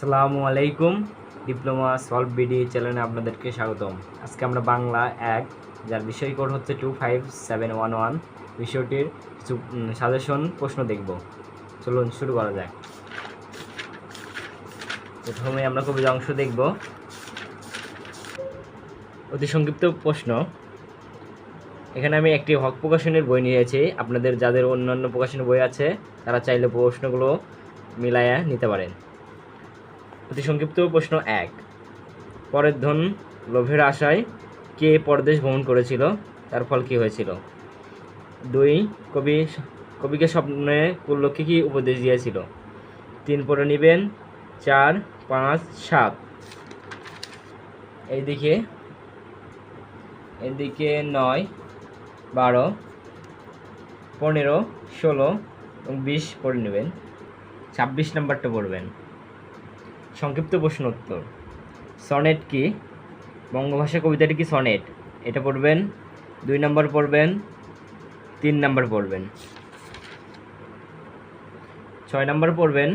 আসসালামু আলাইকুম। Diploma solve BD চ্যানেলে আপনাদেরকে স্বাগতম। আজকে আমরা বাংলা এক, যার বিষয় কোড হচ্ছে two five seven one one বিষয়টির সাজেশন প্রশ্ন দেখব। চলুন শুরু করা যাক। প্রথমে আমরা কবিতা অংশ দেখব। অতি সংক্ষিপ্ত প্রশ্ন। এখানে আমি একটি হক প্রকাশনের বই নিয়েছি। আপনাদের যাদের অন্যান্য প্রকাশনের বই আছে, তারা চাইলে প্রশ্নগুলো মিলায়া নিতে পারেন। অতি সংক্ষিপ্ত প্রশ্ন এক। পরের ধন লোভের আশায় কে পরদেশ ভ্রমণ করেছিল? তার ফল কী হয়েছিল? দুই, কবি, কবিকে স্বপ্নে কুল্লক্ষী কী উপদেশ দিয়েছিল? তিন পরে নেবেন। চার, পাঁচ, সাত। এইদিকে এদিকে নয়, বারো, পনেরো, ষোলো এবং বিশ পড়ে নেবেন। ছাব্বিশ নাম্বারটা পড়বেন। সংক্ষিপ্ত প্রশ্ন উত্তর। সনেট কি? বঙ্গভাষা কবিতাটি কি সনেট? এটা পড়বেন, দুই নম্বর পড়বেন, তিন নম্বর পড়বেন। ছয় নম্বর পড়বেন,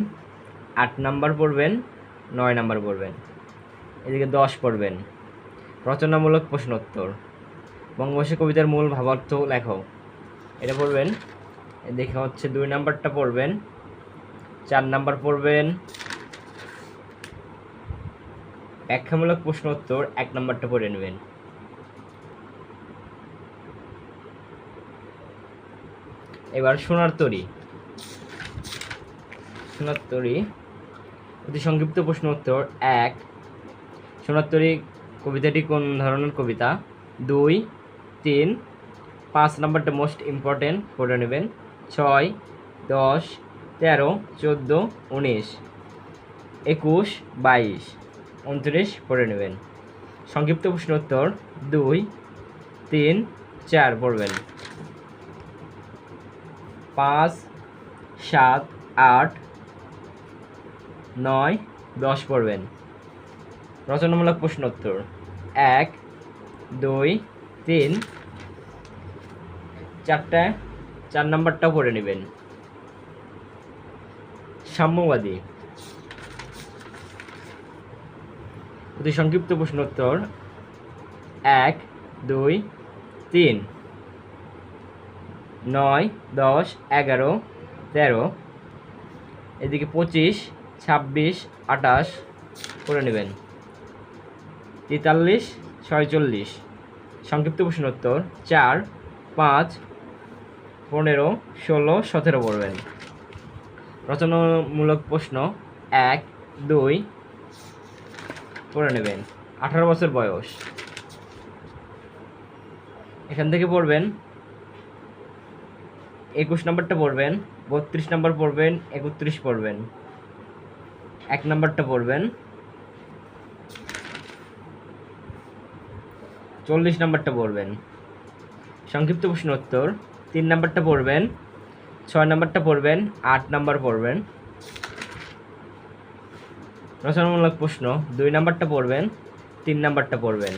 আট নম্বর পড়বেন, নয় নম্বর পড়বেন। এদিকে দশ পড়বেন। রচনামূলক প্রশ্ন উত্তর। বঙ্গভাষা কবিতার মূল ভাবার্থ লেখো এটা পড়বেন, এদিকে হচ্ছে দুই নাম্বারটা পড়বেন, চার নাম্বার পড়বেন ব্যাখ্যামূলক প্রশ্ন উত্তর এক নম্বরটা পড়ে নেবেন। এবার সোনার তরি। সোনার তরি, অতি সংক্ষিপ্ত প্রশ্ন উত্তর এক। সোনার তরি কবিতাটি কোন ধরনের কবিতা? দুই, তিন, পাঁচ নাম্বারটা মোস্ট ইম্পর্টেন্ট পড়ে নেবেন। ছয়, দশ, তেরো, চোদ্দ, উনিশ, একুশ, বাইশ। উনত্রিশ পড়ে নেবেন। সংক্ষিপ্ত প্রশ্ন উত্তর দুই, তিন, চার পড়বেন। পাঁচ, সাত, আট, নয়, দশ পড়বেন। রচনামূলক প্রশ্নোত্তর এক, দুই, তিন, চারটা, চার নাম্বারটাও পড়ে নেবেন। সাম্যবাদী। অতি সংক্ষিপ্ত প্রশ্ন উত্তর। এক, দুই, তিন। নয়, দশ, এগারো, তেরো। এদিকে পঁচিশ, ছাব্বিশ, আঠাশ, করে নেবেন। তেতাল্লিশ, ছয়চল্লিশ। সংক্ষিপ্ত প্রশ্ন উত্তর। চার, পাঁচ, পনেরো, ষোলো, সতেরো পড়বেন। রচনামূলক প্রশ্ন। এক, দুই পড়ে নেবেন। আঠারো বছর বয়স। এখান থেকে পড়বেন। একুশ নম্বরটা পড়বেন, বত্রিশ নম্বর পড়বেন, একত্রিশ পড়বেন। এক নম্বরটা পড়বেন। চল্লিশ নম্বরটা পড়বেন। সংক্ষিপ্ত প্রশ্ন উত্তর তিন নম্বরটা পড়বেন, ছয় নম্বরটা পড়বেন, আট নম্বর পড়বেন। রচনামূলক প্রশ্ন, দুই নাম্বারটা পড়বেন, তিন নাম্বারটা পড়বেন।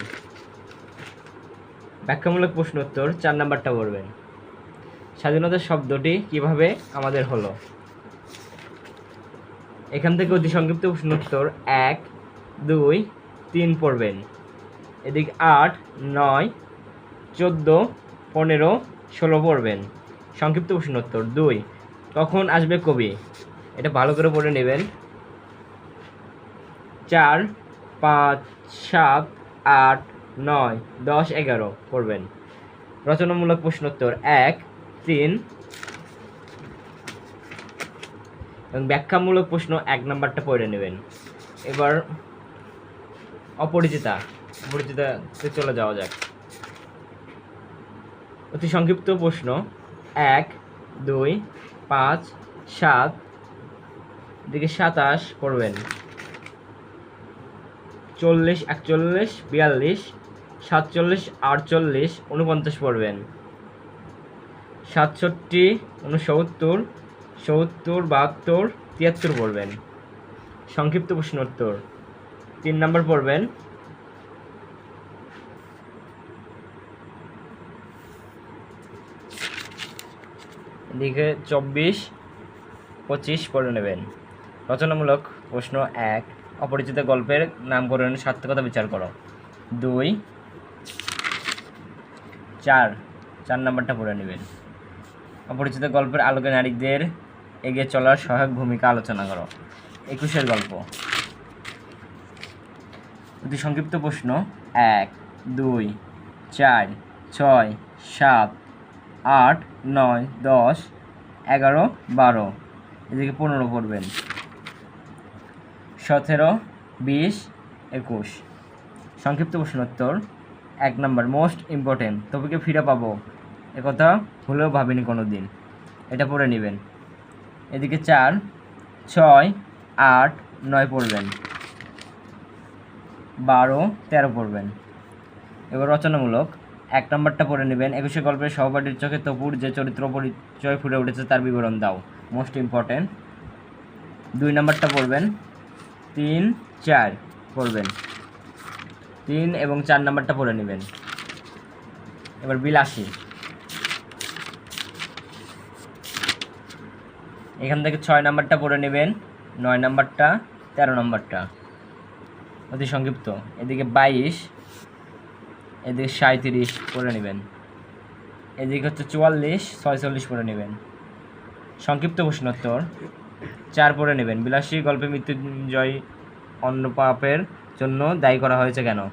ব্যাখ্যামূলক প্রশ্ন উত্তর, চার নাম্বারটা পড়বেন। স্বাধীনতার শব্দটি কীভাবে আমাদের হলো? এখান থেকে অতি সংক্ষিপ্ত প্রশ্ন উত্তর, এক, দুই, তিন পড়বেন। এদিক আট, নয়, চোদ্দ, পনেরো, ষোলো পড়বেন। সংক্ষিপ্ত প্রশ্ন উত্তর, দুই, কখন আসবে কবি? এটা ভালো করে পড়ে নেবেন। চার, পাঁচ, সাত, আট, নয়, দশ, এগারো পড়বেন। রচনামূলক প্রশ্নোত্তর এক, তিন, এবং ব্যাখ্যামূলক প্রশ্ন এক নাম্বারটা পড়ে নেবেন। এবার অপরিচিতা, অপরিচিতাতে চলে যাওয়া যাক। অতি সংক্ষিপ্ত প্রশ্ন এক, দুই, পাঁচ, সাত দিকে সাতাশ পড়বেন। চল্লিশ একচল্লিশ, বিয়াল্লিশ, সাতচল্লিশ, আটচল্লিশ উনপঞ্চাশ পড়বেন। সাতষট্টি উনসত্তর সত্তর, বাহাত্তর, তিয়াত্তর পড়বেন। সংক্ষিপ্ত প্রশ্ন উত্তর। তিন নম্বর পড়বেন। এদিকে চব্বিশ, পঁচিশ পড়ে নেবেন। রচনামূলক প্রশ্ন এক। অপরিচিত গল্পের নামকরণের সার্থকতা বিচার করো। দুই, চার চার নাম্বারটা পড়ে নেবেন অপরিচিত গল্পের আলোকে নারীদের এগিয়ে চলার সহায়ক ভূমিকা আলোচনা করো। একুশের গল্প। অতি সংক্ষিপ্ত প্রশ্ন। এক, দুই, চার, ছয়, সাত, আট, নয়, দশ, এগারো, বারো। এদিকে পনেরো পড়বেন। সতেরো, বিশ, একুশ। সংক্ষিপ্ত প্রশ্নোত্তর, এক নম্বর মোস্ট ইম্পর্টেন্ট তোপিকে ফিরে পাবো। একথা ভুলেও ভাবিনি কোনো দিন এটা পড়ে নেবেন। এদিকে চার, ছয়, আট, নয় পড়বেন। বারো, তেরো পড়বেন। এবার রচনামূলক, এক নম্বরটা পড়ে নেবেন। একুশে গল্পের সহপাঠীর চোখে তপুর যে চরিত্র পরিচয় ফুটে উঠেছে তার বিবরণ দাও। মোস্ট ইম্পর্টেন্ট দুই নম্বরটা পড়বেন। তিন, চার, পড়বেন। তিন এবং চার নাম্বারটা পড়ে নেবেন। এবার বিলাসী এখান থেকে ছয় নাম্বারটা পড়ে নেবেন। নয় নাম্বারটা, তেরো নাম্বারটা। অতি সংক্ষিপ্ত। এদিকে বাইশ, এদিকে সাঁত্রিশ পড়ে নেবেন। এদিকে হচ্ছে চুয়াল্লিশ, ছয়চল্লিশ পড়ে নেবেন। সংক্ষিপ্ত প্রশ্নোত্তর। চার পড়ে নেবেন। বিলাসী গল্পে মৃত্যুঞ্জয় অন্য পাপের জন্য দায়ী করা হয়েছে কেন?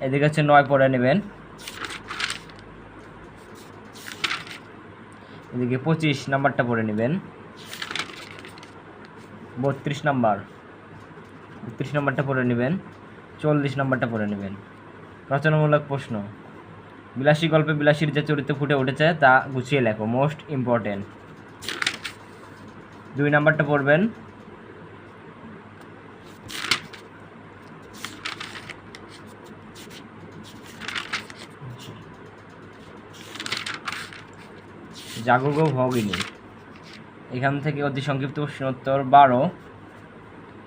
এদিকে হচ্ছে নয় পড়ে নেবেন। এদিকে পঁচিশ নাম্বারটা পড়ে নেবেন। বত্রিশ নাম্বার। বত্রিশ নাম্বারটা পড়ে নেবেন। চল্লিশ নাম্বারটা পড়ে নেবেন। রচনামূলক প্রশ্ন। বিলাসী গল্পে বিলাসীর যে চরিত্র ফুটে উঠেছে তা গুছিয়ে লেখো। Most important. দুই নাম্বারটা পড়বেন। জাগো ভগিনী। এখান থেকে অতি সংক্ষিপ্ত প্রশ্নোত্তর বারো,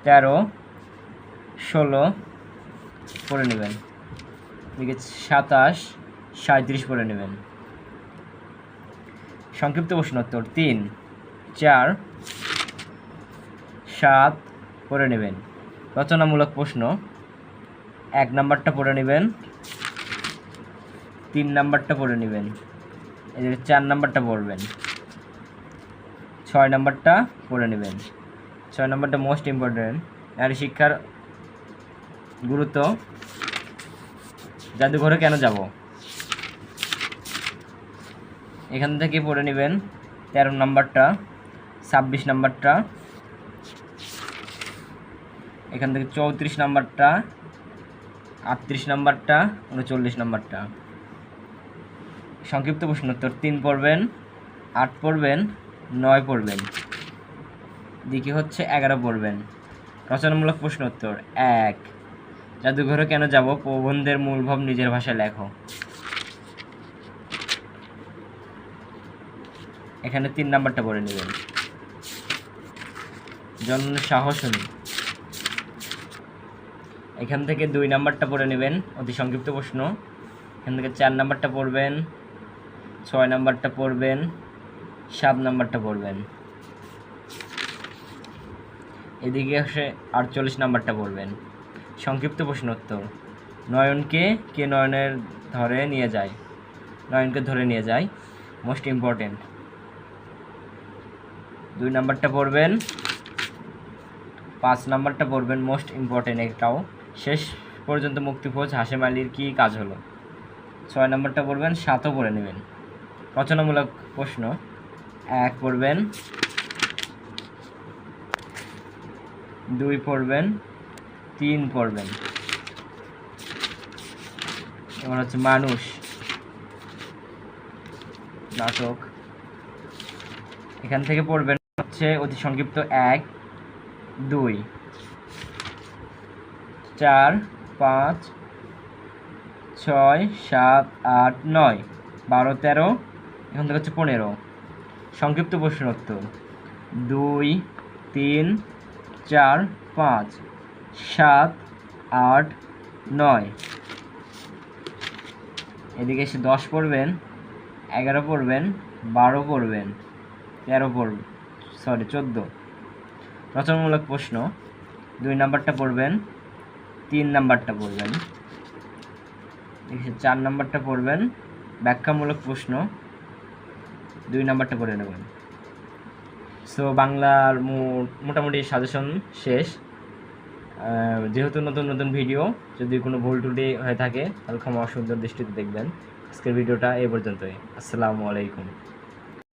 তেরো, ষোলো, পড়ে নেবেন। এদিকে সাতাশ সাঁত্রিশ পড়ে নেবেন। সংক্ষিপ্ত প্রশ্নোত্তর তিন, চার সাত পড়ে নেবেন। রচনামূলক প্রশ্ন, এক নাম্বারটা পড়ে নেবেন, তিন নাম্বারটা পড়ে নেবেন এদিকে চার নাম্বারটা পড়বেন, ছয় নাম্বারটা পড়ে নেবেন। ছয় নাম্বারটা মোস্ট ইম্পর্টেন্ট নারী শিক্ষার গুরুত্ব, জাদুঘরে কেন যাব? এখান থেকে পড়ে নেবেন তেরো নাম্বারটা, ছাব্বিশ নাম্বারটা এখান থেকে চৌত্রিশ নাম্বারটা, আটত্রিশ নাম্বারটা, উনচল্লিশ নাম্বারটা। সংক্ষিপ্ত প্রশ্নোত্তর তিন পড়বেন, আট পড়বেন, নয় পড়বেন। দিকে হচ্ছে এগারো পড়বেন। রচনামূলক প্রশ্নোত্তর এক। জাদুঘরে কেন যাব? প্রবন্ধের মূলভাব নিজের ভাষায় লেখো। এখানে তিন নাম্বারটা পড়ে নেবেন। জন্ম সাহসনী এখান থেকে দুই নাম্বারটা পড়ে নেবেন, অতি সংক্ষিপ্ত প্রশ্ন। এখান থেকে চার নাম্বারটা পড়বেন, ছয় নাম্বারটা পড়বেন, সাত নাম্বারটা পড়বেন। এদিকে এসে আটচল্লিশ নাম্বারটা পড়বেন। সংক্ষিপ্ত প্রশ্নোত্তর। নয়নকে কে নয়নের ধরে নিয়ে যায়? নয়নকে ধরে নিয়ে যায়। Most important. দুই নাম্বারটা পড়বেন। পাঁচ নাম্বারটা পড়বেন মোস্ট ইম্পর্টেন্ট এটাও শেষ পর্যন্ত মুক্তিভোজ হাসেম আলীর কী কাজ হলো? ছয় নম্বরটা পড়বেন, সাতও পড়ে নেবেন। রচনামূলক প্রশ্ন। এক পড়বেন, দুই পড়বেন, তিন পড়বেন। এবার হচ্ছে মানুষ। নাটক। এখান থেকে পড়বেন হচ্ছে অতি সংক্ষিপ্ত এক, দুই। চার, পাঁচ, ছয়, সাত, আট, নয়, বারো, তেরো, এখন থেকে হচ্ছে পনেরো। সংক্ষিপ্ত প্রশ্নোত্তর। দুই, তিন, চার, পাঁচ, সাত, আট, নয়। এদিকে এসে দশ পড়বেন, এগারো পড়বেন, বারো পড়বেন, তেরো পড়বেন সরি চোদ্দ। রচনামূলক প্রশ্ন। দুই নাম্বারটা পড়বেন তিন নাম্বারটা পড়বেন। চার নাম্বারটা পড়বেন, ব্যাখ্যামূলক প্রশ্ন। দুই নাম্বারটা পড়ে নেবেন। সো বাংলার মোটামুটি সাজেশন শেষ। যেহেতু নতুন নতুন ভিডিও যদি কোনো ভুল টুটি হয়ে থাকে, তাহলে ক্ষমা সুন্দর দৃষ্টিতে দেখবেন। আজকের ভিডিওটা এই পর্যন্তই। আসসালামু আলাইকুম।